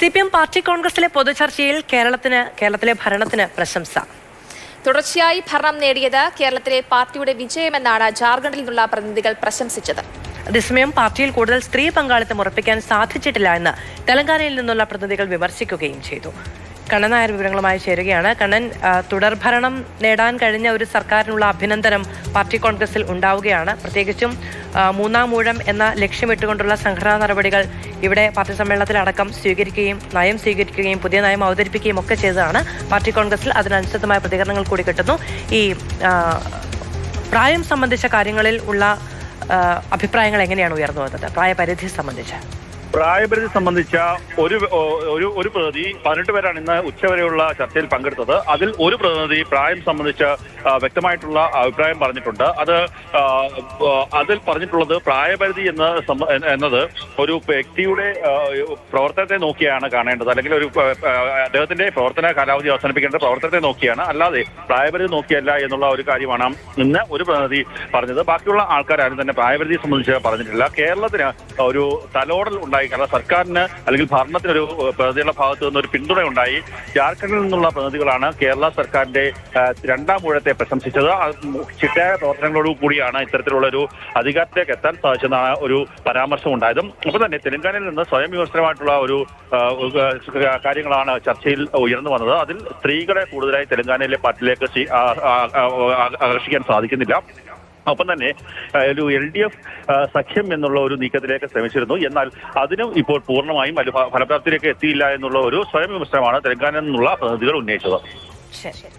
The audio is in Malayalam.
സി പി എം പാർട്ടി കോൺഗ്രസിലെ പൊതുചർച്ചയിൽ കേരളത്തിന് കേരളത്തിലെ ഭരണത്തിന് പ്രശംസ. തുടർച്ചയായി ഭരണം നേടിയത് കേരളത്തിലെ പാർട്ടിയുടെ വിജയമെന്നാണ് ജാർഖണ്ഡിൽ നിന്നുള്ള പ്രതിനിധികൾ പ്രശംസിച്ചത്. അതേസമയം പാർട്ടിയിൽ കൂടുതൽ സ്ത്രീ പങ്കാളിത്തം ഉറപ്പിക്കാൻ സാധിച്ചിട്ടില്ല എന്ന് തെലങ്കാനയിൽ നിന്നുള്ള പ്രതിനിധികൾ വിമർശിക്കുകയും ചെയ്തു. കണ്ണൻ നായർ വിവരങ്ങളുമായി ചേരുകയാണ്. കണ്ണൻ തുടർഭരണം നേടാൻ കഴിഞ്ഞ ഒരു സർക്കാരിനുള്ള അഭിനന്ദനം പാർട്ടി കോൺഗ്രസിൽ ഉണ്ടാവുകയാണ്. പ്രത്യേകിച്ചും മൂന്നാം മൂഴം എന്ന ലക്ഷ്യമിട്ടുകൊണ്ടുള്ള സംഘടനാ നടപടികൾ ഇവിടെ പാർട്ടി സമ്മേളനത്തിലടക്കം സ്വീകരിക്കുകയും നയം സ്വീകരിക്കുകയും പുതിയ നയം അവതരിപ്പിക്കുകയും ഒക്കെ ചെയ്തതാണ്. പാർട്ടി കോൺഗ്രസിൽ അതിനനുസൃതമായ പ്രതികരണങ്ങൾ കൂടി കിട്ടുന്നു. ഈ പ്രായം സംബന്ധിച്ച കാര്യങ്ങളിൽ ഉള്ള അഭിപ്രായങ്ങൾ എങ്ങനെയാണ് ഉയർന്നു വന്നത്? പ്രായപരിധി സംബന്ധിച്ച്. പ്രായപരിധി സംബന്ധിച്ച ഒരു ഒരു ഒരു പ്രതിനിധി പതിനെട്ട് പേരാണ് ഇന്ന് ഉച്ചവരെയുള്ള ചർച്ചയിൽ പങ്കെടുത്തത്. അതിൽ ഒരു പ്രതിനിധി പ്രായം സംബന്ധിച്ച് വ്യക്തമായിട്ടുള്ള അഭിപ്രായം പറഞ്ഞിട്ടുണ്ട്. അത് അതിൽ പറഞ്ഞിട്ടുള്ളത് പ്രായപരിധി എന്ന എന്നത് ഒരു വ്യക്തിയുടെ പ്രവർത്തനത്തെ നോക്കിയാണ് കാണേണ്ടത്. അല്ലെങ്കിൽ ഒരു അദ്ദേഹത്തിന്റെ പ്രവർത്തന കാലാവധി അവസാനിപ്പിക്കേണ്ട പ്രവർത്തനത്തെ നോക്കിയാണ്. അല്ലാതെ പ്രായപരിധി നോക്കിയല്ല എന്നുള്ള ഒരു കാര്യമാണ് ഇന്ന് ഒരു പ്രതിനിധി പറഞ്ഞത്. ബാക്കിയുള്ള ആൾക്കാരും തന്നെ പ്രായപരിധി സംബന്ധിച്ച് പറഞ്ഞിട്ടില്ല. കേരളത്തിന് ഒരു തലോടൽ ഉണ്ടായി കാരണം സർക്കാരിന് അല്ലെങ്കിൽ ഭരണത്തിനൊരു പ്രതികളുടെ ഭാഗത്തു നിന്ന് ഒരു പിന്തുണ ഉണ്ടായി ജാർഖണ്ഡിൽ നിന്നുള്ള പ്രതിനിധികളാണ് കേരള സർക്കാരിന്റെ രണ്ടാം ഊഴത്തെ പ്രശംസിച്ചത് ചിട്ടയായ പ്രവർത്തനങ്ങളോട് കൂടിയാണ് ഇത്തരത്തിലുള്ള ഒരു അധികാരത്തിലേക്ക് എത്താൻ സാധിച്ചെന്നാണ് ഒരു പരാമർശം ഉണ്ടായതും ഒപ്പം തന്നെ തെലങ്കാനയിൽ നിന്ന് സ്വയം വിമർശനമായിട്ടുള്ള ഒരു കാര്യങ്ങളാണ് ചർച്ചയിൽ ഉയർന്നു വന്നത് അതിൽ സ്ത്രീകളെ കൂടുതലായി തെലങ്കാനയിലെ പാർട്ടിയിലേക്ക് ആകർഷിക്കാൻ സാധിക്കുന്നില്ല ഒപ്പം തന്നെ ഒരു എൽ ഡി എഫ് സഖ്യം എന്നുള്ള ഒരു നീക്കത്തിലേക്ക് ശ്രമിച്ചിരുന്നു. എന്നാൽ അതിനും ഇപ്പോൾ പൂർണമായും ഫലപ്രാപ്തിയിലേക്ക് എത്തിയില്ല എന്നുള്ള ഒരു സ്വയം വിമർശനമാണ് തെലങ്കാനയിൽ എന്നുള്ള പ്രതിനിധികൾ ഉന്നയിച്ചത്. ശരി.